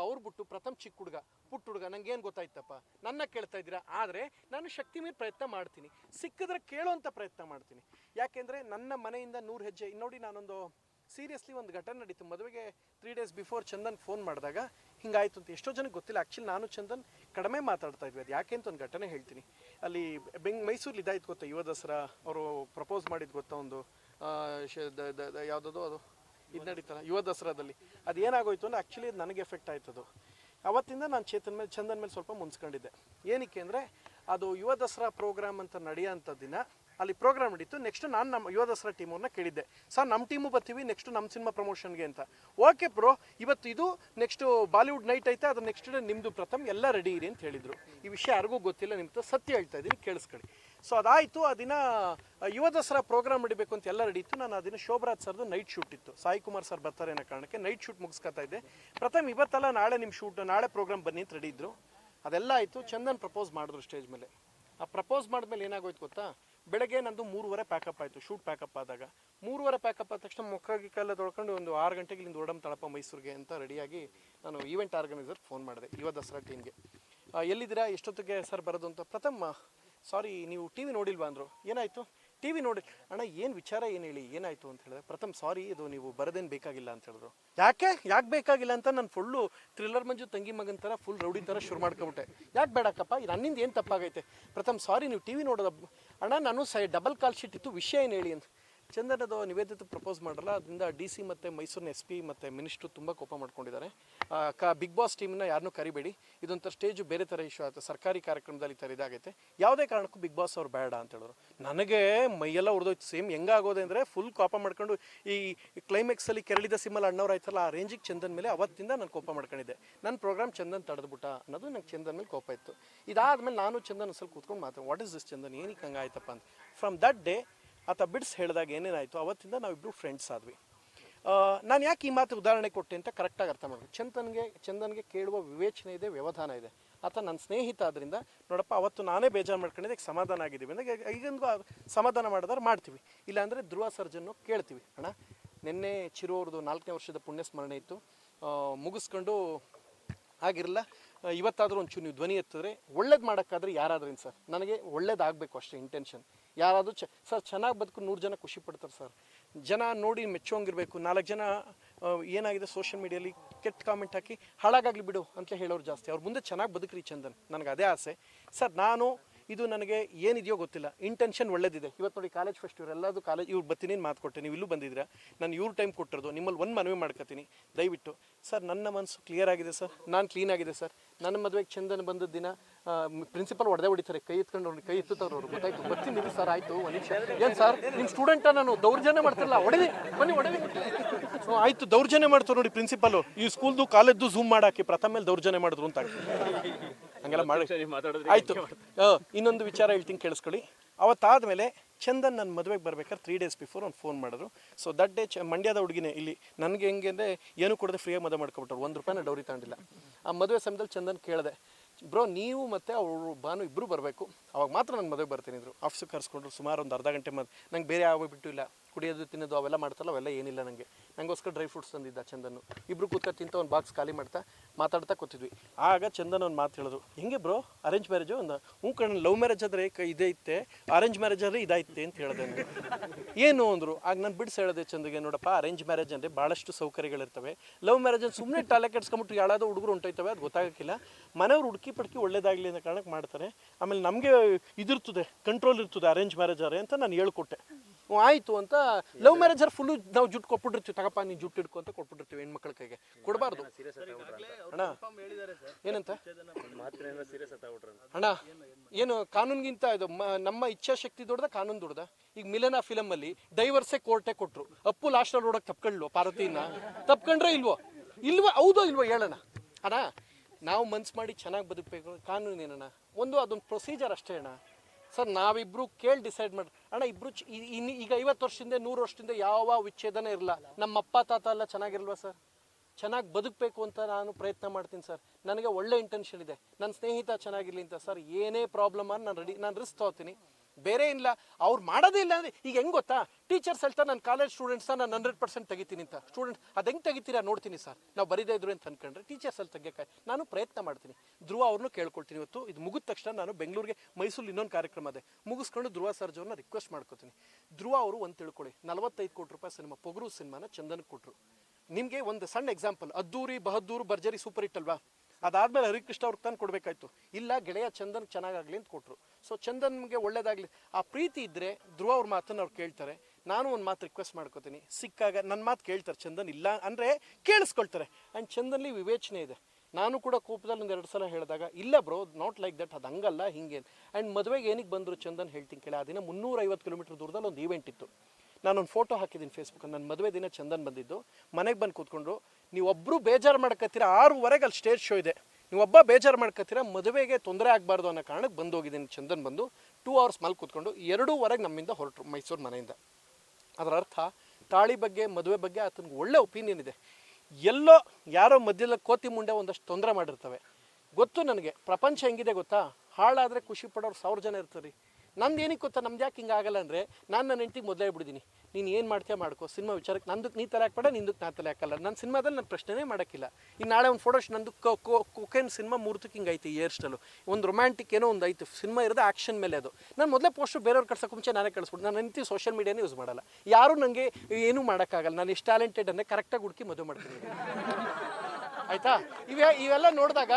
ನೀವು ಅವ್ರು ಬಿಟ್ಟು ಪ್ರಥಮ್ ಚಿಕ್ಕ ಹುಡುಗ, ಪುಟ್ಟ ಹುಡುಗ, ನಂಗೇನು ಗೊತ್ತಾಯ್ತಪ್ಪ? ನನ್ನ ಕೇಳ್ತಾ ಇದ್ದೀರಾ? ಆದರೆ ನಾನು ಶಕ್ತಿ ಮೀರಿ ಪ್ರಯತ್ನ ಮಾಡ್ತೀನಿ. ಸಿಕ್ಕಿದ್ರೆ ಕೇಳುವಂಥ ಪ್ರಯತ್ನ ಮಾಡ್ತೀನಿ. ಯಾಕೆಂದರೆ ನನ್ನ ಮನೆಯಿಂದ ನೂರು ಹೆಜ್ಜೆ ನೋಡಿ ನಾನೊಂದು ಸೀರಿಯಸ್ಲಿ ಒಂದು ಘಟನೆ ನಡೀತು. ಮದುವೆಗೆ three days before Chandan phone ಮಾಡಿದಾಗ, ಹಿಂಗಾಯ್ತು ಅಂತ ಎಷ್ಟೋ ಜನಕ್ಕೆ ಗೊತ್ತಿಲ್ಲ. ಆ್ಯಕ್ಚುಲಿ ನಾನು ಚಂದನ್ ಕಡಿಮೆ ಮಾತಾಡ್ತಾ ಇದ್ವಿ. ಅದು ಯಾಕೆ ಅಂತ ಒಂದು ಘಟನೆ ಹೇಳ್ತೀನಿ. ಅಲ್ಲಿ ಬೆಂಗ್ ಮೈಸೂರಲ್ಲಿ ಇದಾಯ್ತು ಗೊತ್ತಾ ಯುವ ದಸರಾ? ಅವರು ಪ್ರಪೋಸ್ ಮಾಡಿದ್ದು ಗೊತ್ತಾ ಒಂದು ಯಾವುದೋ ಅದು? ಇದು ನಡೀತಲ್ಲ, ಯುವ ದಸರಾದಲ್ಲಿ. ಅದು ಏನಾಗೋಯ್ತು ಅಂದರೆ ಆ್ಯಕ್ಚುಲಿ ನನಗೆ ಎಫೆಕ್ಟ್ ಆಯ್ತದು. ಅವತ್ತಿಂದ ನಾನು ಚೇತನ್ ಮೇಲೆ, ಚಂದನ್ ಮೇಲೆ ಸ್ವಲ್ಪ ಮುನ್ಸ್ಕೊಂಡಿದ್ದೆ. ಏನಕ್ಕೆ ಅಂದರೆ ಅದು ಯುವ ದಸರಾ ಪ್ರೋಗ್ರಾಮ್ ಅಂತ ನಡೆಯೋಂಥ ದಿನ ಅಲ್ಲಿ ಪ್ರೋಗ್ರಾಮ್ ನಡೀತು. ನೆಕ್ಸ್ಟ್ ನಾನು ನಮ್ಮ ಯುವ ದಸರಾ ಟೀಮವ್ರನ್ನ ಕೇಳಿದ್ದೆ. ಸರ್ ನಮ್ಮ ಟೀಮು ಬರ್ತೀವಿ ನೆಕ್ಸ್ಟ್ ನಮ್ಮ ಸಿನಿಮಾ ಪ್ರಮೋಷನ್ಗೆ ಅಂತ. ಓಕೆ ಬ್ರೋ ಇವತ್ತು ಇದು ನೆಕ್ಸ್ಟ್ ಬಾಲಿವುಡ್ ನೈಟ್ ಐತೆ, ಅದು ನೆಕ್ಸ್ಟ್ ಡೇ ನಿಮ್ಮದು ಪ್ರಥಮ, ಎಲ್ಲ ರೆಡಿ ಇರಿ ಅಂತ ಹೇಳಿದರು. ಈ ವಿಷಯ ಯಾರಿಗೂ ಗೊತ್ತಿಲ್ಲ ನಿಮ್ಮ ಸತ್ಯ ಹೇಳ್ತಾ ಇದ್ದೀನಿ, ಕೇಳಿಸ್ಕೊಳ್ಳಿ. ಸೊ ಅದಾಯಿತು, ಆ ದಿನ ಯುವ ದಸರಾ ಪ್ರೋಗ್ರಾಮ್ ನಡಿಬೇಕು ಅಂತ ಎಲ್ಲ ರೆಡಿ ಇತ್ತು. ನಾನು ಆ ದಿನ ಶೋಭರಾಜ್ ಸರ್ದು ನೈಟ್ ಶೂಟ್ ಇತ್ತು. ಸಾಯಿ ಕುಮಾರ್ ಸರ್ ಬರ್ತಾರೆ ಅನ್ನೋ ಕಾರಣಕ್ಕೆ ನೈಟ್ ಶೂಟ್ ಮುಗಿಸ್ಕೊತಾ ಇದ್ದೆ. ಪ್ರಥಮ್, ಇವತ್ತಲ್ಲ ನಾಳೆ ನಿಮ್ಮ ಶೂಟ್ ನಾಳೆ ಪ್ರೋಗ್ರಾಮ್ ಬನ್ನಿ ಅಂತ ರೆಡಿ ಇದ್ರು. ಅದೆಲ್ಲ ಆಯಿತು. ಚಂದನ್ ಪ್ರಪೋಸ್ ಮಾಡಿದ್ರು ಸ್ಟೇಜ್ ಮೇಲೆ. ಆ ಪ್ರಪೋಸ್ ಮಾಡಿದ್ಮೇಲೆ ಏನಾಗೋಯ್ತು ಗೊತ್ತಾ? ಬೆಳಗ್ಗೆ ನಂದು ಮೂರುವರೆ ಪ್ಯಾಕಪ್ ಆಯಿತು ಶೂಟ್ ಪ್ಯಾಕಪ್ ಆದಾಗ. ಮೂರುವರೆ ಪ್ಯಾಕಪ್ ಆದ ತಕ್ಷಣ ಮೊಕ್ಕ ಗಿಕ್ಕೆಲ್ಲ ತೊಳ್ಕೊಂಡು ಒಂದು ಆರು ಗಂಟೆಗೆ ಇಲ್ಲಿಂದ ಓಡಮ್ ತಳಪ ಮೈಸೂರಿಗೆ ಅಂತ ರೆಡಿಯಾಗಿ ನಾನು ಈವೆಂಟ್ ಆರ್ಗನೈಸರ್ ಫೋನ್ ಮಾಡಿದೆ ಯುವ ದಸರಾ ಟೀಮ್ಗೆ ಎಲ್ಲಿದ್ದೀರಾ? ಎಷ್ಟೊತ್ತಿಗೆ ಸರ್ ಬರೋದು ಅಂತ? ಪ್ರಥಮ ಸಾರಿ ನೀವು ಟಿ ವಿ ನೋಡಿಲ್ವಾ ಅಂದರು? ಏನಾಯಿತು? ಟಿ ವಿ ನೋಡಿ, ಅಣ್ಣ, ಏನು ವಿಚಾರ ಏನು ಹೇಳಿ, ಏನಾಯಿತು ಅಂತ ಹೇಳಿದ್ರೆ, ಪ್ರಥಮ್ ಸಾರಿ ಇದು ನೀವು ಬರೋದೇನು ಬೇಕಾಗಿಲ್ಲ ಅಂತ ಹೇಳಿದ್ರು. ಯಾಕೆ? ಯಾಕೆ ಬೇಕಾಗಿಲ್ಲ ಅಂತ ನಾನು ಫುಲ್ಲು ಥ್ರಿಲ್ಲರ್ ಮಂಜು, ತಂಗಿ ಮಗನ ಥರ ಫುಲ್ ರೌಡಿ ಥರ ಶುರು ಮಾಡ್ಕೊಬಿಟ್ಟೆ. ಯಾಕೆ ಬೇಡಕ್ಕಪ್ಪ? ನನ್ನಿಂದ ಏನು ತಪ್ಪಾಗೈತೆ? ಪ್ರಥಮ್ ಸಾರಿ ನೀವು ಟಿ ವಿ ನೋಡೋದ ಅಣ್ಣ, ನಾನು ಸೈ ಡಬಲ್ ಕಾಲ್ ಶೀಟ್ ಇತ್ತು, ವಿಷಯ ಏನು ಹೇಳಿ ಅಂತ. ಚಂದನ್ ಅದು ನಿವೇದಿತ ಪ್ರಪೋಸ್ ಮಾಡಲ್ಲ ಅದರಿಂದ ಡಿ ಸಿ ಮತ್ತು ಮೈಸೂರಿನ ಎಸ್ ಪಿ ಮತ್ತು ಮಿನಿಸ್ಟ್ರು ತುಂಬ ಕೋಪ ಮಾಡ್ಕೊಂಡಿದ್ದಾರೆ. ಕ, ಬಿಗ್ ಬಾಸ್ ಟೀಮ್ನ ಯಾರನ್ನೂ ಕರಿಬೇಡಿ. ಇದೊಂಥರ ಸ್ಟೇಜು ಬೇರೆ ಥರ ಇಶ್ಯೂ ಆಯಿತು ಸರ್ಕಾರಿ ಕಾರ್ಯಕ್ರಮದಲ್ಲಿ ಈ ಥರ ಇದಾಗೈತೆ. ಯಾವುದೇ ಕಾರಣಕ್ಕೂ ಬಿಗ್ ಬಾಸ್ ಅವ್ರು ಬೇಡ ಅಂತ ಹೇಳಿದ್ರು ನನಗೆ ಮೈಯೆಲ್ಲ ಉರಿದೋಯ್ತು. ಸೇಮ್ ಹೆಂಗಾಗೋದೆ ಅಂದರೆ ಫುಲ್ ಕೋಪ ಮಾಡ್ಕೊಂಡು ಈ ಕ್ಲೈಮ್ಯಾಕ್ಸಲ್ಲಿ ಕೆರಳಿದ ಸಿಮ್ಮಲ್ಲಿ ಅಣ್ಣವ್ರು ಆಯ್ತಲ್ಲ, ಆ ರೇಂಜಿಗೆ ಚಂದನ್ ಮೇಲೆ ಅವತ್ತಿಂದ ನಾನು ಕೋಪ ಮಾಡ್ಕೊಂಡಿದ್ದೆ. ನನ್ನ ಪ್ರೋಗ್ರಾಮ್ ಚಂದನ್ ತಡೆದ್ಬಿಟ್ಟ ಅನ್ನೋದು ನಂಗೆ ಚಂದನ್ ಮೇಲೆ ಕೋಪ ಇತ್ತು. ಇದಾದಮೇಲೆ ನಾನು ಚಂದನ್ ಅಸಲ್ ಕೂತ್ಕೊಂಡು ಮಾತಾಡ ವಾಟ್ ಇಸ್ ದಿಸ್ ಚಂದನ್? ಏನಕ್ಕೆ ಹಂಗಾಯ್ತಪ್ಪ? ಅಂತ. ಫ್ರಮ್ ದಟ್ ಡೇ ಆತ ಬಿಡ್ಸ್ ಹೇಳಿದಾಗ ಏನೇನಾಯಿತು, ಅವತ್ತಿಂದ ನಾವಿಬ್ಬರು ಫ್ರೆಂಡ್ಸ್ ಆದ್ವಿ. ನಾನು ಯಾಕೆ ಈ ಮಾತು ಉದಾಹರಣೆ ಕೊಟ್ಟೆ ಅಂತ ಕರೆಕ್ಟಾಗಿ ಅರ್ಥ ಮಾಡಬೇಕು ಚಂದನ್ಗೆ ಚಂದನ್ಗೆ ಕೇಳುವ ವಿವೇಚನೆ ಇದೆ, ವ್ಯವಧಾನ ಇದೆ. ಆತ ನನ್ನ ಸ್ನೇಹಿತ ಆದ್ದರಿಂದ ನೋಡಪ್ಪ, ಅವತ್ತು ನಾನೇ ಬೇಜಾರು ಮಾಡ್ಕೊಂಡಿದ್ದೆ ಸಮಾಧಾನ ಆಗಿದ್ದೀವಿ ಅಂದರೆ ಈಗೊಂದು ಸಮಾಧಾನ ಮಾಡಿದ್ರೆ ಮಾಡ್ತೀವಿ. ಇಲ್ಲಾಂದರೆ ಧ್ರುವ ಸರ್ಜನ್ನು ಕೇಳ್ತೀವಿ. ಅಣ್ಣ, ನಿನ್ನೆ ಚಿರು ಅವ್ರದ್ದು ನಾಲ್ಕನೇ ವರ್ಷದ ಪುಣ್ಯ ಸ್ಮರಣೆ ಇತ್ತು ಮುಗಿಸ್ಕೊಂಡು ಆಗಿರಲ್ಲ ಇವತ್ತಾದರೂ ಒಂಚೂರು ನೀವು ಧ್ವನಿ ಎತ್ತಿದ್ರೆ ಒಳ್ಳೇದು ಮಾಡೋಕ್ಕಾದ್ರೆ ಯಾರಾದ್ರೂ ಸರ್. ನನಗೆ ಒಳ್ಳೇದಾಗಬೇಕು ಅಷ್ಟೇ ಇಂಟೆನ್ಷನ್ ಯಾರಾದರೂ ಚ, ಸರ್ ಚೆನ್ನಾಗಿ ಬದುಕು ನೂರು ಜನ ಖುಷಿ ಪಡ್ತಾರೆ ಸರ್. ಜನ ನೋಡಿ ಮೆಚ್ಚೋಂಗಿರಬೇಕು. ನಾಲ್ಕು ಜನ ಏನಾಗಿದೆ ಸೋಷಿಯಲ್ ಮೀಡಿಯಲ್ಲಿ ಕೆಟ್ಟ ಕಾಮೆಂಟ್ ಹಾಕಿ ಹಾಳಾಗಲಿ ಬಿಡು ಅಂತ ಹೇಳೋರು ಜಾಸ್ತಿ. ಅವ್ರ ಮುಂದೆ ಚೆನ್ನಾಗಿ ಬದುಕ್ರಿ ಚಂದನ್. ನನಗೆ ಅದೇ ಆಸೆ. ಸರ್, ನಾನು ಇದು ನನಗೆ ಏನಿದೆಯೋ ಗೊತ್ತಿಲ್ಲ. ಇಂಟೆನ್ಷನ್ ಒಳ್ಳೇದಿದೆ. ಇವತ್ತು ನೋಡಿ ಕಾಲೇಜ್ ಫಸ್ಟ್ ಇವರೆಲ್ಲದು ಕಾಲೇಜ್ ಇವ್ರು ಬರ್ತೀನಿ ಮಾತು ಕೊಟ್ಟೆ, ನೀವು ಇಲ್ಲೂ ಬಂದಿದ್ದೀರಾ? ನಾನು ಇವ್ರ ಟೈಮ್ ಕೊಟ್ಟಿರೋದು ನಿಮ್ಮಲ್ಲಿ ಒಂದು ಮನವಿ ಮಾಡ್ಕೊತೀನಿ. ದಯವಿಟ್ಟು, ಸರ್, ನನ್ನ ಮನಸ್ಸು ಕ್ಲಿಯರ್ ಆಗಿದೆ, ಸರ್. ನಾನು ಕ್ಲೀನ್ ಆಗಿದೆ, ಸರ್. ನನ್ನ ಮದುವೆಗೆ ಚಂದನ ಬಂದ ದಿನ ಪ್ರಿನ್ಸಿಪಲ್ ಹೊಡೆದೇ ಹೊಡಿತಾರೆ. ಕೈ ಎತ್ಕೊಂಡು ಅವ್ರು ಕೈ ಎತ್ತುತ್ತವ್ರು ಅವ್ರು. ಗೊತ್ತಾಯ್ತು? ಬರ್ತೀನಿ ಸರ್. ಆಯಿತು ಏನು ಸರ್? ನಿಮ್ಮ ಸ್ಟೂಡೆಂಟ ನಾನು? ದೌರ್ಜನ್ಯ ಮಾಡ್ತಾರಲ್ಲ ಹೊಡೆದಿ ಬನ್ನಿ ಹೊಡೆದಿ ಆಯಿತು, ದೌರ್ಜನ್ಯ ಮಾಡ್ತಾರೆ ನೋಡಿ ಪ್ರಿನ್ಸಿಪಲ್ ಈ ಸ್ಕೂಲ್ದು ಕಾಲೇಜ್ದು ಝೂಮ್ ಮಾಡಾಕಿ ಪ್ರಥಮ ಮೇಲೆ ದೌರ್ಜನ್ಯ ಮಾಡಿದ್ರು ಅಂತ ಹಂಗೆಲ್ಲ ಮಾಡಿ. ಆಯ್ತು. ಇನ್ನೊಂದು ವಿಚಾರ ಹೇಳ್ತೀನಿ ಕೇಳಿಸ್ಕೊಳ್ಳಿ. ಅವತ್ತಾದ್ಮೇಲೆ ಚಂದನ್ ನನ್ನ ಮದುವೆಗೆ ಬರ್ಬೇಕಾದ್ರೆ ತ್ರೀ ಡೇಸ್ ಬಿಫೋರ್ ಒಂದು ಫೋನ್ ಮಾಡಿದ್ರು. ಸೊ ದಟ್ ಡೇ ಚ ಮಂಡ್ಯದ ಹುಡುಗಿನೇ ಇಲ್ಲಿ ನನಗೆ ಹೆಂಗೆ ಅಂದರೆ ಏನು ಕೊಡದೆ ಫ್ರೀಯಾಗಿ ಮದುವೆ ಮಾಡ್ಕೊಬಿಟ್ರು ಒಂದು ರೂಪಾಯಿನ ಡೌರಿ ತಗೊಂಡಿಲ್ಲ. ಆ ಮದುವೆ ಸಮಯದಲ್ಲಿ ಚಂದನ್ ಕೇಳಿದೆ ಬ್ರೋ ನೀವು ಮತ್ತು ಅವರು ಬಾನು ಇಬ್ಬರು ಬರಬೇಕು. ಅವಾಗ ಮಾತ್ರ ನಾನು ಮದುವೆಗೆ ಬರ್ತೀನಿ ಇದ್ರು ಆಫೀಸಿಗೆ ಕರ್ಸ್ಕೊಂಡ್ರು ಸುಮಾರು ಒಂದು ಅರ್ಧ ಗಂಟೆ ಮದ್ ನಂಗೆ ಬೇರೆ ಯಾವಾಗ ಬಿಟ್ಟು ಇಲ್ಲ. ಕುಡಿಯೋದು, ತಿನ್ನೋದು ಅವೆಲ್ಲ ಮಾಡ್ತಾರಲ್ಲ, ಅವೆಲ್ಲ ಏನಿಲ್ಲ ನನಗೆ ನನಗೋಸ್ಕರ ಡ್ರೈ ಫ್ರೂಟ್ಸ್ ತಂದಿದ್ದ ಚಂದನ್ನು. ಇಬ್ರು ಕೂತ್ಕೊಂಡು ತಿಂತ ಒಂದು ಬಾಕ್ಸ್ ಖಾಲಿ ಮಾಡ್ತಾ ಮಾತಾಡ್ತಾ ಕೂತಿದ್ವಿ. ಆಗ ಚಂದನ್ ಒಂದು ಮಾತು ಹೇಳಿದ್ರು ಹೆಂಗೆ ಬ್ರೋ ಅರೇಂಜ್ ಮ್ಯಾರೇಜು ಒಂದು ಹ್ಞೂ ಕಣ್ಣು ಲವ್ ಮ್ಯಾರೇಜ್ ಆದರೆ ಇದೇ ಇತ್ತೆ ಅರೇಂಜ್ ಮ್ಯಾರೇಜ್ ಆದರೆ ಇದಾಯ್ತೆ ಅಂತ ಹೇಳಿದೆ ನನಗೆ ಏನು? ಅಂದರು, ಆಗ ನಾನು ಬಿಡಿಸಿ ಹೇಳಿದೆ ಚಂದಿಗೆ, ನೋಡಪ್ಪ ಅರೇಂಜ್ ಮ್ಯಾರೇಜ್ ಅಂದರೆ ಭಾಳಷ್ಟು ಸೌಕರ್ಯಗಳಿರ್ತವೆ. ಲವ್ ಮ್ಯಾರೇಜ್ ಅಂದ್ರೆ ಸುಮ್ಮನೆ ಟಾಲೆ ಕೆಡ್ಸ್ಕೊಂಬಿಟ್ಟು ಯಾವ್ದಾದ್ರು ಹುಡುಗರು ಹೊಂಟೋಯ್ತವೆ, ಅದು ಗೊತ್ತಾಗಕ್ಕಿಲ್ಲ. ಮನೆಯವ್ರು ಹುಡುಕಿ ಪಡ್ಕಿ ಒಳ್ಳೇದಾಗಲಿ ಅನ್ನೋ ಕಾರಣಕ್ಕೆ ಮಾಡ್ತಾರೆ. ಆಮೇಲೆ ನಮಗೆ ಇದಿರ್ತದೆ ಕಂಟ್ರೋಲ್ ಇರ್ತದೆ ಅರೇಂಜ್ ಮ್ಯಾರೇಜ್ ಆದರೆ ಅಂತ ನಾನು ಹೇಳ್ಕೊಟ್ಟೆ. ಆಯಿತು ಅಂತ ಲವ್ ಮ್ಯಾರೇಜರ್ ಫುಲ್ಲು ನಾವು ಜುಟ್ ಕೊಟ್ಬಿಟ್ಟಿರ್ತೀವಿ. ತಗಪ್ಪ ನೀನು ಜುಟ್ಟು ಹಿಡ್ಕೊ ಅಂತ ಕೊಟ್ಬಿಟ್ಟಿರ್ತೀವಿ ಹೆಣ್ಮಕ್ಳ ಕೈಗೆ ಕೊಡಬಾರ್ದು. ಅಣ್ಣ ಏನಂತ? ಅಣ್ಣ ಏನು ಕಾನೂನ್ಗಿಂತ ಇದು ಮ- ನಮ್ಮ ಇಚ್ಛಾಶಕ್ತಿ ದೊಡ್ಡದ ಕಾನೂನು ದೊಡ್ಡದ ಈಗ ಮಿಲನ ಫಿಲಮಲ್ಲಿ ಡೈವರ್ಸೇ ಕೋರ್ಟೇ ಕೊಟ್ರು. ಅಪ್ಪು ಲಾಸ್ಟಲ್ಲಿ ನೋಡೋಕೆ ತಪ್ಕೊಳ್ಳು ಪಾರ್ವತಿನ? ತಪ್ಕೊಂಡ್ರೆ ಇಲ್ವೋ? ಇಲ್ವೋ ಹೌದೋ ಇಲ್ವೋ ಹೇಳೋಣ ಅಣ್ಣ ನಾವು ಮನ್ಸು ಮಾಡಿ ಚೆನ್ನಾಗಿ ಬದುಕಬೇಕು. ಕಾನೂನು ಏನಣ್ಣ? ಒಂದು ಅದೊಂದು ಪ್ರೊಸೀಜರ್ ಅಷ್ಟೇ ಅಣ್ಣ. ಸರ್, ನಾವಿಬ್ರು ಕೇಳಿ ಡಿಸೈಡ್ ಮಾಡಿ ಅಣ್ಣ, ಇಬ್ರು ಈಗ ಐವತ್ತು ವರ್ಷದಿಂದ, ನೂರು ವರ್ಷದಿಂದ ಯಾವ ವಿಚ್ಛೇದನ ಇರಲ್ಲ. ನಮ್ಮ ಅಪ್ಪ, ತಾತ ಎಲ್ಲ ಚೆನ್ನಾಗಿರಲ್ವಾ ಸರ್? ಚೆನ್ನಾಗಿ ಬದುಕಬೇಕು ಅಂತ ನಾನು ಪ್ರಯತ್ನ ಮಾಡ್ತೀನಿ ಸರ್. ನನಗೆ ಒಳ್ಳೆ ಇಂಟೆನ್ಷನ್ ಇದೆ. ನನ್ನ ಸ್ನೇಹಿತ ಚೆನ್ನಾಗಿರ್ಲಿ ಅಂತ. ಸರ್, ಏನೇ ಪ್ರಾಬ್ಲಮ್ ನಾನು ರೆಡಿ ನಾನು ರಿಸ್ಕ್ ತೊಗೋತೀನಿ. ಬೇರೆ ಇಲ್ಲ ಅವ್ರು ಮಾಡೋದೇ ಇಲ್ಲ ಅಂದರೆ ಈಗ ಹೆಂಗೆ ಗೊತ್ತಾ? ಟೀಚರ್ಸ್ ಹೇಳ್ತಾರೆ, ನಾನು ಕಾಲೇಜ್ ಸ್ಟೂಡೆಂಟ್ಸ್ನ ನಾನು ಹಂಡ್ರೆಡ್ ಪರ್ಸೆಂಟ್ ತೆಗಿತೀನಿ ಅಂತ. ಸ್ಟೂಡೆಂಟ್ ಅದು ಹೆಂಗೆ ತೆಗಿತೀರಾ? ನೋಡ್ತೀನಿ ಸರ್ ನಾವು ಬರೀದೇ ಇದ್ರು ಅಂತ ಅನ್ಕೊಂಡ್ರೆ ಟೀಚರ್ಸ್ ಅಲ್ಲಿ ತೆಗಿಯಕ್ಕೆ ನಾನು ಪ್ರಯತ್ನ ಮಾಡ್ತೀನಿ. ಧ್ರುವ ಅವ್ರನ್ನೂ ಕೇಳ್ಕೊಳ್ತೀನಿ ಇವತ್ತು. ಇದು ಮುಗಿದ ತಕ್ಷಣ ನಾನು ಬೆಂಗಳೂರಿಗೆ ಮೈಸೂರು ಇನ್ನೊಂದು ಕಾರ್ಯಕ್ರಮ ಇದೆ. ಮುಗಿಸ್ಕೊಂಡು ಧ್ರುವ ಸರ್ಜ್ ಅವ್ರನ್ನ ರಿಕ್ವೆಸ್ಟ್ ಮಾಡ್ಕೋತೀನಿ. ಧ್ರುವ ಅವರು ಒಂದು ತಿಳ್ಕೊಳ್ಳಿ. ನಲವತ್ತೈದು ಕೋಟಿ ರೂಪಾಯಿ ಸಿನಿಮಾ ಪೊಗರು ಸಿನಿಮಾನ ಚಂದನಕ್ಕೆ ಕೊಟ್ಟರು ನಿಮಗೆ ಒಂದು ಸಣ್ಣ ಎಕ್ಸಾಂಪಲ್ ಅದ್ದೂರಿ, ಬಹದ್ದೂರು, ಭರ್ಜರಿ ಸೂಪರ್ ಹಿಟ್ ಅಲ್ವಾ? ಅದಾದ್ಮೇಲೆ ಹರಿಕೃಷ್ಣ ಅವ್ರಿಗೆ ತಂದು ಕೊಡಬೇಕಾಯ್ತು. ಇಲ್ಲ, ಗೆಳೆಯ ಚಂದನ್ ಚೆನ್ನಾಗಾಗ್ಲಿ ಅಂತ ಕೊಟ್ಟರು ಸೊ ಚಂದನ್ಗೆ ಒಳ್ಳೇದಾಗಲಿ. ಆ ಪ್ರೀತಿ ಇದ್ದರೆ ಧ್ರುವ ಅವ್ರ ಮಾತನ್ನು ಅವ್ರು ಕೇಳ್ತಾರೆ. ನಾನು ಒಂದು ಮಾತು ರಿಕ್ವೆಸ್ಟ್ ಮಾಡ್ಕೋತೀನಿ. ಸಿಕ್ಕಾಗ ನನ್ನ ಮಾತು ಕೇಳ್ತಾರೆ, ಚಂದನ್ ಇಲ್ಲ ಅಂದರೆ ಕೇಳಿಸ್ಕೊಳ್ತಾರೆ. ಆ್ಯಂಡ್ ಚಂದನ್ಲಿ ವಿವೇಚನೆ ಇದೆ. ನಾನು ಕೂಡ ಕೋಪದಲ್ಲಿ ಒಂದು ಎರಡು ಸಲ ಹೇಳಿದಾಗ, ಇಲ್ಲ ಬ್ರೋ ನಾಟ್ ಲೈಕ್ ದಟ್ ಅದು ಹಂಗಲ್ಲ, ಹಿಂಗೆ ಆ್ಯಂಡ್ ಮದುವೆಗೆ ಏನಕ್ಕೆ ಬಂದರು ಚಂದನ್ ಹೇಳ್ತೀನಿ ಕೇಳಿ. ಆ ದಿನ ಮುನ್ನೂರೈವತ್ತು ಕಿಲೋಮೀಟರ್ ದೂರದಲ್ಲಿ ಒಂದು ಈವೆಂಟ್ ಇತ್ತು. ನಾನೊಂದು ಫೋಟೋ ಹಾಕಿದ್ದೀನಿ ಫೇಸ್ಬುಕ್ ನನ್ನ ಮದುವೆ ದಿನ ಚಂದನ್ ಬಂದಿದ್ದು. ಮನೆಗೆ ಬಂದು ಕೂತ್ಕೊಂಡ್ರು. ನೀವೊಬ್ಬರು ಬೇಜಾರು ಮಾಡ್ಕತ್ತೀರ? ಆರೂವರೆಗೆ ಅಲ್ಲಿ ಸ್ಟೇಜ್ ಶೋ ಇದೆ. ನೀವೊಬ್ಬ ಬೇಜಾರು ಮಾಡ್ಕತ್ತೀರ? ಮದುವೆಗೆ ತೊಂದರೆ ಆಗಬಾರ್ದು ಅನ್ನೋ ಕಾರಣಕ್ಕೆ ಬಂದು ಹೋಗಿದ್ದೀನಿ ಚಂದನ್ ಬಂದು. ಟೂ ಅವರ್ಸ್ ಮಲ್ ಕೂತ್ಕೊಂಡು ಎರಡೂವರೆಗೆ ನಮ್ಮಿಂದ ಹೊರಟರು ಮೈಸೂರು ಮನೆಯಿಂದ. ಅದರ ಅರ್ಥ, ತಾಳಿ ಬಗ್ಗೆ, ಮದುವೆ ಬಗ್ಗೆ ಆತನಿಗೆ ಒಳ್ಳೆ ಒಪಿನಿಯನ್ ಇದೆ. ಎಲ್ಲೋ ಯಾರೋ ಮಧ್ಯದಲ್ಲಿ ಕೋತಿ ಮುಂಡೆ ಒಂದಷ್ಟು ತೊಂದರೆ ಮಾಡಿರ್ತವೆ. ಗೊತ್ತು ನನಗೆ, ಪ್ರಪಂಚ ಹೆಂಗಿದೆ ಗೊತ್ತಾ? ಹಾಳಾದರೆ ಖುಷಿ ಪಡೋರು ಸಾವಿರ ಜನ ಇರ್ತಾರೆ. ನಮ್ದು ಏನಕ್ಕೆ ಗೊತ್ತಾ? ನಮ್ದು ಯಾಕೆ ಹಿಂಗೆ ಆಗಲ್ಲ ಅಂದರೆ ನಾನು ನನ್ನ ಹೆಂಡತಿಗೆ ಮೊದಲೇ ಬಿಡಿದ್ದೀನಿ ನೀನು ಏನು ಮಾಡ್ತೀಯ ಮಾಡ್ಕೋ. ಸಿನಿಮಾ ವಿಚಾರಕ್ಕೆ ನಂದಕ್ಕೆ ನೀ ತಲೆ ಹಾಕ್ಬೇಡ ನಿಂದಕ್ಕೆ ನಾ ತಲೆ ಹಾಕಲ್ಲ. ನನ್ನ ಸಿನಿಮಾದಲ್ಲಿ ನಾನು ಪ್ರಶ್ನೆನೇ ಮಾಡೋಕ್ಕಿಲ್ಲ. ಇನ್ನು ನಾಳೆ ಒಂದು ಫೋಟೋಸ್ ನಂದು ಕೊಕೇನ್ ಸಿನಿಮಾ ಮೂರ್ತಕ್ಕೆ ಹಿಂಗೆ ಐತೆ ಏರ್ ಸ್ಟೈಲು ಒಂದು ರೊಮ್ಯಾಂಟಿಕ್ ಏನೋ ಒಂದು ಐತೆ, ಸಿನಿಮಾ ಇರೋದು ಆ್ಯಕ್ಷನ್ ಮೇಲೆ ಅದು. ನಾನು ಮೊದಲೇ ಪೋಸ್ಟು ಬೇರೆಯವ್ರು ಕಳ್ಸೋಕೆ ಮುಂಚೆ ನಾನೇ ಕಳಿಸ್ಬಿಟ್ಟು ನಾನು ನಿಂತು ಸೋಷಿಯಲ್ ಮೀಡಿಯಾನೇ ಯೂಸ್ ಮಾಡಲ್ಲ. ಯಾರೂ ನನಗೆ ಏನೂ ಮಾಡೋಕ್ಕಾಗಲ್ಲ. ನಾನು ಇಷ್ಟು ಟ್ಯಾಲೆಂಟೆಡ್ ಅಂದರೆ ಕರೆಕ್ಟಾಗಿ ಹುಡುಕಿ ಮದುವೆ ಮಾಡ್ತೀನಿ. ಆಯಿತಾ? ಇವೆ ಇವೆಲ್ಲ ನೋಡಿದಾಗ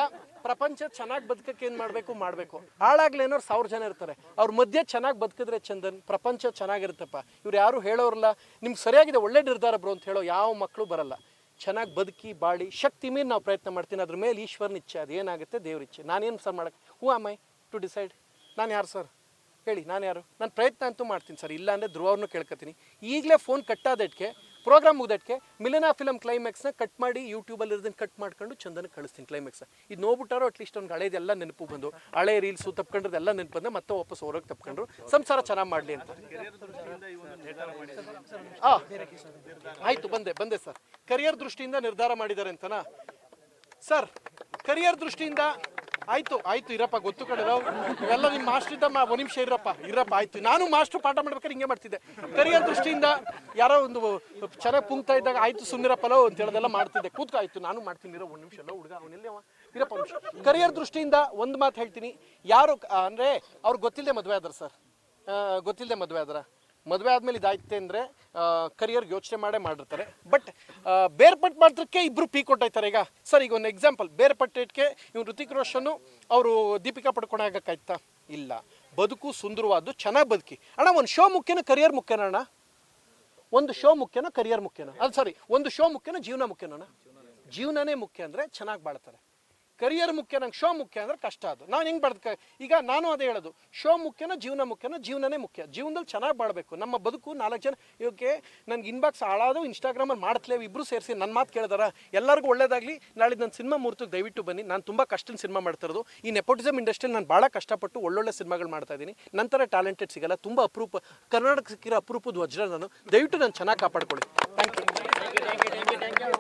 ಪ್ರಪಂಚ ಚೆನ್ನಾಗಿ ಬದುಕಕ್ಕೆ ಏನು ಮಾಡಬೇಕು ಮಾಡಬೇಕು. ಹಾಳಾಗ್ಲೇನೋರು ಸಾವಿರ ಜನ ಇರ್ತಾರೆ. ಅವ್ರ ಮಧ್ಯೆ ಚೆನ್ನಾಗಿ ಬದುಕಿದ್ರೆ ಚಂದನ್, ಪ್ರಪಂಚ ಚೆನ್ನಾಗಿರುತ್ತಪ್ಪ. ಇವ್ರು ಯಾರು ಹೇಳೋರಲ್ಲ. ನಿಮ್ಗೆ ಸರಿಯಾಗಿದೆ, ಒಳ್ಳೆ ನಿರ್ಧಾರ ಬ್ರೋ ಅಂತ ಹೇಳೋ ಯಾವ ಮಕ್ಕಳು ಬರಲ್ಲ. ಚೆನ್ನಾಗಿ ಬದುಕಿ, ಬಾಳಿ, ಶಕ್ತಿ ಮೀರಿ ನಾವು ಪ್ರಯತ್ನ ಮಾಡ್ತೀನಿ. ಅದ್ರ ಮೇಲೆ ಈಶ್ವರನ ಇಚ್ಛೆ ಅದೇನಾಗುತ್ತೆ ದೇವ್ರ ಇಚ್ಛೆ. ನಾನೇನು ಸರ್ ಮಾಡಕ್ಕೆ ಹೂ ಆಮ್ ಟು ಡಿಸೈಡ್ ನಾನು ಯಾರು ಸರ್? ಹೇಳಿ, ನಾನು ಯಾರು? ನಾನು ಪ್ರಯತ್ನ ಅಂತೂ ಮಾಡ್ತೀನಿ ಸರ್. ಇಲ್ಲ ಅಂದರೆ ಧ್ರುವವ್ರನ್ನೂ ಕೇಳ್ಕೊತೀನಿ ಈಗಲೇ ಫೋನ್ ಕಟ್ಟಾದಟ್ಕೆ ಪ್ರೋಗ್ರಾಮ್ ಮುಗ್ದಟ್ಕೆ ಮಿಲನಾ ಫಿಲಮ್ ಕ್ಲೈಮ್ಯಾಕ್ಸ್ನ ಕಟ್ ಮಾಡಿ ಯೂಟ್ಯೂಬಲ್ಲಿ ಇರೋದನ್ನ ಕಟ್ ಮಾಡ್ಕೊಂಡು ಚಂದನ ಕಳಿಸ್ತೀನಿ ಕ್ಲೈಮ್ಯಾಕ್ಸ್ ಇದು ನೋಡ್ಬಿಟ್ಟಾರೋ ಅಟ್ಲೀಸ್ಟ್ ಅವ್ನಿಗೆ ಹಳೇದೆಲ್ಲ ನೆನಪು ಬಂದು, ಹಳೆ ರೀಲ್ಸು ತಪ್ಕೊಂಡ್ರದೆಲ್ಲ ನೆನಪು ಬಂದ ಮತ್ತೆ ವಾಪಸ್ ಹೊರಗೆ ತಪ್ಕೊಂಡ್ರು. ಸಂಸಾರ ಚೆನ್ನಾಗಿ ಮಾಡಲಿ ಅಂತ. ಆಯಿತು, ಬಂದೆ ಬಂದೆ ಸರ್ ಕರಿಯರ್ ದೃಷ್ಟಿಯಿಂದ ನಿರ್ಧಾರ ಮಾಡಿದ್ದಾರೆ ಅಂತನಾ? ಸರ್ ಕರಿಯರ್ ದೃಷ್ಟಿಯಿಂದ ಆಯ್ತು ಆಯ್ತು ಇರಪ್ಪ, ಗೊತ್ತು ಕಡೆ ಎಲ್ಲ ನಿಮ್ಮ ಮಾಸ್ಟರ್ ಇದ್ದ ಒಂದು ನಿಮಿಷ ಇರಪ್ಪ ಇರಪ್ಪ, ಆಯ್ತು. ನಾನು ಮಾಸ್ಟರ್ ಪಾಠ ಮಾಡ್ಬೇಕಾದ್ರೆ ಹಿಂಗೆ ಮಾಡ್ತಿದ್ದೆ. ಕರಿಯರ್ ದೃಷ್ಟಿಯಿಂದ ಯಾರೋ ಒಂದು ಚೆನ್ನಾಗಿ ಇದ್ದಾಗ, ಆಯ್ತು ಸುಮ್ಮನಿರಪ್ಪಲೋ ಅಂತ ಹೇಳೋದೆಲ್ಲ ಮಾಡ್ತಿದ್ದೆ. ಕೂತ್ಕ, ಆಯ್ತು, ನಾನು ಮಾಡ್ತೀನಿ, ಇರೋ, ಒಂದು ನಿಮಿಷ ಅಲ್ಲ ಹುಡುಗ ಅವನಿಲ್ಲ ಅವ ಇರಪ್ಪ ಕರಿಯರ್ ದೃಷ್ಟಿಯಿಂದ ಒಂದು ಮಾತು ಹೇಳ್ತೀನಿ. ಯಾರು, ಅಂದ್ರೆ ಅವ್ರಿಗೆ ಗೊತ್ತಿಲ್ಲದೆ ಮದುವೆ ಆದ್ರೆ ಸರ್? ಗೊತ್ತಿಲ್ಲದೆ ಮದುವೆ ಆದ್ರ? ಮದುವೆ ಆದ್ಮೇಲೆ ಇದಾಯ್ತೆ ಅಂದರೆ ಕರಿಯರ್ಗೆ ಯೋಚನೆ ಮಾಡೇ ಮಾಡಿರ್ತಾರೆ. ಬಟ್ ಬೇರ್ಪಟ್ಟು ಮಾತ್ರಕ್ಕೆ ಇಬ್ಬರು ಪೀಕ್ ಕೊಟ್ಟಾಯ್ತಾರೆ ಈಗ ಸರ್ ಈಗ ಒಂದು ಎಕ್ಸಾಂಪಲ್ ಬೇರ್ಪಟ್ಟಿಟ್ಕೆ ಇವ್ನು ಋತಿಕ್ ರೋಷನ್ನು ಅವರು ದೀಪಿಕಾ ಪಡ್ಕೊಂಡು ಆಗೋಕ್ಕಾಯ್ತಾ? ಇಲ್ಲ. ಬದುಕು ಸುಂದರವಾದ್ದು, ಚೆನ್ನಾಗಿ ಬದುಕಿ. ಅಣ್ಣ, ಒಂದು ಶೋ ಮುಖ್ಯನ ಕರಿಯರ್ ಮುಖ್ಯನ ಅಣ್ಣ? ಒಂದು ಶೋ ಮುಖ್ಯನ ಕರಿಯರ್ ಮುಖ್ಯನ? ಅದು ಸಾರಿ ಒಂದು ಶೋ ಮುಖ್ಯನ, ಜೀವನ ಮುಖ್ಯನ ಜೀವನನೇ ಮುಖ್ಯ ಅಂದರೆ ಚೆನ್ನಾಗಿ ಬಾಳ್ತಾರೆ. ಕರಿಯರ್ ಮುಖ್ಯ, ನಂಗೆ ಶೋ ಮುಖ್ಯ ಅಂದ್ರೆ ಕಷ್ಟ ಅದು. ನಾನು ಹೆಂಗೆ ಬಡ್ಕ ಈಗ ನಾನು ಅದೇ ಹೇಳೋದು. ಶೋ ಮುಖ್ಯನ, ಜೀವನ ಮುಖ್ಯನ, ಜೀವನನೇ ಮುಖ್ಯ. ಜೀವನದಲ್ಲಿ ಚೆನ್ನಾಗಿ ಬಾಳ್ಬೇಕು. ನಮ್ಮ ಬದುಕು ನಾಲ್ಕು ಜನ ಇವಕ್ಕೆ ನನಗೆ ಇನ್ಬಾಕ್ಸ್ ಹಾಳಾದು ಇನ್ಸ್ಟಾಗ್ರಾಮಲ್ಲಿ ಮಾಡ್ತಲೇವು ಇಬ್ಬರು ಸೇರಿಸಿ ನನ್ನ ಮಾತು ಕೇಳಿದಾರ. ಎಲ್ಲರಿಗೂ ಒಳ್ಳೇದಾಗಲಿ. ನಾಳೆ ನನ್ನ ಸಿನಿಮಾ ಮುಹೂರ್ತಕ್ಕೆ ದಯವಿಟ್ಟು ಬನ್ನಿ. ನಾನು ತುಂಬ ಕಷ್ಟದ ಸಿನಿಮಾ ಮಾಡ್ತಿರೋದು. ಈ ನೆಪೋಟಿಸಮ್ ಇಂಡಸ್ಟ್ರಿಯಲ್ಲಿ ನಾನು ಭಾಳ ಕಷ್ಟಪಟ್ಟು ಒಳ್ಳೊಳ್ಳೆ ಸಿನಿಮಾಗಳು ಮಾಡ್ತಾ ಇದ್ದೀನಿ ನಂತರ ಟ್ಯಾಲೆಂಟೆಡ್ ಸಿಗಲ್ಲ. ತುಂಬ ಅಪರೂಪ ಕರ್ನಾಟಕ ಸಿಕ್ಕಿರೋ ಅಪರೂಪದ ವಜ್ರ ನಾನು. ದಯವಿಟ್ಟು ನಾನು ಚೆನ್ನಾಗಿ ಕಾಪಾಡ್ಕೊಳ್ಳಿ. Thank you